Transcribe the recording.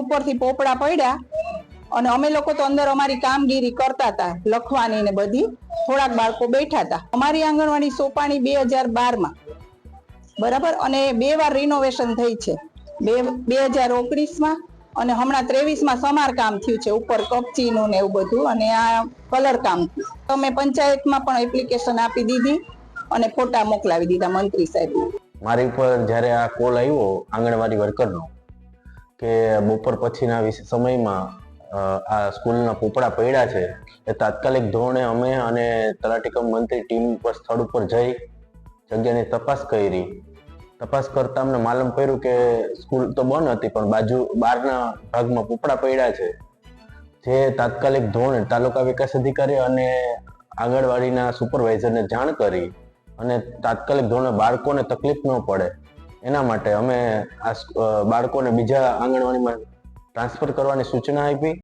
ઉપરથી પોપડા પડ્યા અને અમે લોકો તો અંદર અમારી કામગીરી કરતા હતા, લખવાની ને બધી. થોડાક બાળકો બેઠા હતા. અમારી આંગણવાડી સોપાણી બે હજાર બારમાં. બરાબર? અને બે વાર રિનોવેશન થઈ છે. બે બે હજાર ઓગણીસમાં અને હમણાં ત્રેવીસમાં સમારકામ થયું છે, ઉપર કપચીનું ને એવું બધું. અને આ કલર કામ થયું. અમે પંચાયતમાં પણ એપ્લિકેશન આપી દીધી અને ફોટા મોકલાવી દીધા મંત્રી સાહેબ મારી ઉપર જ્યારે આ કોલ આવ્યો આંગણવાડી વર્કરનો કે બપોર પછીના સમયમાં આ સ્કૂલના પોપડા પડ્યા છે, એ તાત્કાલિક ધોરણે અમે અને તલાટીકમ મંત્રી ટીમ પર સ્થળ ઉપર જઈ જગ્યાની તપાસ કરી. તપાસ કરતા અમને માલુમ પડ્યું કે સ્કૂલ તો બંધ હતી, પણ બાજુ, બહારના ભાગમાં પોપડા પડ્યા છે. જે તાત્કાલિક ધોરણે તાલુકા વિકાસ અધિકારી અને આંગણવાડીના સુપરવાઇઝરને જાણ કરી અને તાત્કાલિક ધોરણે બાળકોને તકલીફ ન પડે. એના માટે અમે આ બાળકોને બીજા આંગણવાડીમાં ટ્રાન્સફર કરવાની સૂચના આપી.